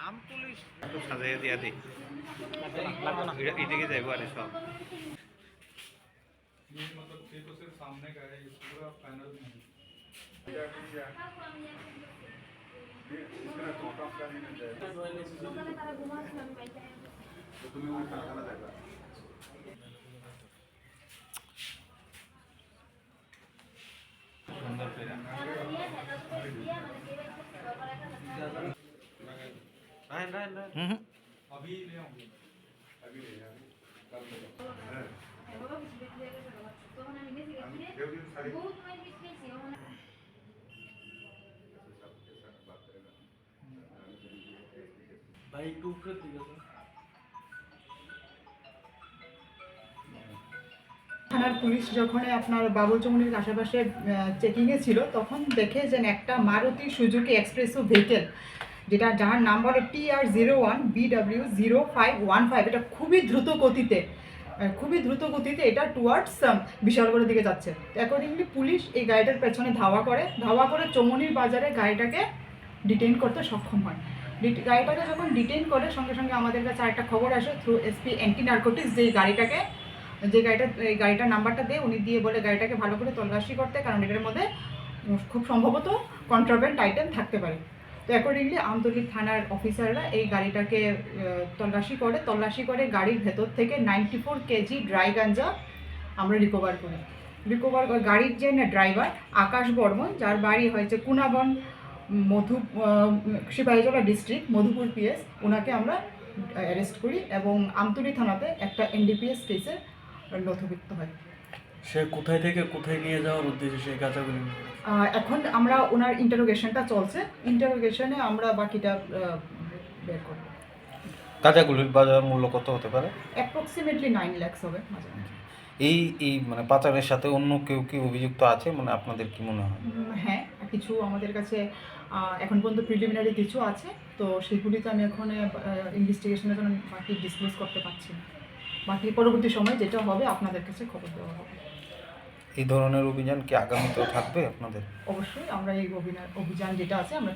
আম police একটু সাজাইয়া দিয়া দিই এটা- এদিকে যাইবো আরে সব ये मतलब ये तो सिर्फ सामने का है ये पूरा पैनल नहीं সুন্দর নাই নাই নাই अभी ले आऊंगी अभी ले आऊंगी कल ले आऊंगी। भाई टू कर दिया सर থানার পুলিশ যখন আপনার বাবুচমনির আশেপাশে চেকিংয়ে ছিল তখন দেখে যে একটা মারুতি সুজুকি এক্সপ্রেসো ভেহিকেল যেটা যার number T R zero one BW zero five one five এটা খুবই দ্রুত গতিতে খুবই দ্রুত গতিতে এটা টুয়ার্ডস বিশালগড়ের দিকে যাচ্ছে। অ্যাকর্ডিংলি পুলিশ এই গাড়িটার পেছনে ধাওয়া করে। ধাওয়া করে চমনির বাজারে গাড়িটাকে ডিটেইন করতে সক্ষম হয়। ডিট- গাড়িটাকে যখন ডিটেইন করে, সঙ্গে সঙ্গে আমাদের কাছে একটা খবর আসে থ্রু এসপি অ্যান্টি নার্কোটিক্স যে গাড়িটাকে, যে গাড়িটা, এই গাড়িটার নাম্বারটা দিয়ে, উনি দিয়ে বলে গাড়িটাকে ভালো করে তল্লাশি করতে, কারণ এটার মধ্যে খুব সম্ভবত কন্ট্রাব্যান্ড আইটেম থাকতে পারে। তো অ্যাকর্ডিংলি আমতলী থানার অফিসাররা এই গাড়িটাকে তল্লাশি করে। তল্লাশি করে গাড়ির ভেতর থেকে ninety four KG dry ganja আমরা রিকভার করি। রিকভার গাড়ির যে না ড্রাইভার আকাশ বর্মন, যার বাড়ি হয়েছে কুনাবন, মধু সিপাহীজলা ডিস্ট্রিক্ট মধুপুর পিএস ওনাকে আমরা অ্যারেস্ট করি এবং আমতলী থানাতে একটা এনডিপিএস কেসে নথিভুক্ত হয়। সে কোথায় থেকে কোথায় নিয়ে যাওয়ার উদ্দেশ্যে সেই গাঁজাগুলি এখন আমরা ওনার ইন্টারোগেশনটা চলছে। ইন্টারোগেশনে আমরা বাকিটা বের করব। গাঁজাগুলির বাজার মূল্য কত হতে পারে? অ্যাপ্রক্সিমেটলি নাইন ল্যাক্স হবে মাঝে মাঝে। এই এই মানে পাচারের সাথে অন্য কেউ কি অভিযুক্ত আছে? মানে আপনাদের কি মনে হয়? হ্যাঁ কিছু আমাদের কাছে এখন পর্যন্ত প্রিলিমিনারি কিছু আছে। তো সেগুলি তো আমি এখন ইনভেস্টিগেশনের জন্য বাকি ডিসক্লোজ করতে পারছি না। বাকি পরবর্তী সময় যেটা হবে আপনাদের কাছে খবর দেওয়া হবে। এই ধরনের অভিযান কি আগামীতেও থাকবে আপনাদের? অবশ্যই আমরা এই অভিযান অভিযান যেটা আছে আমরা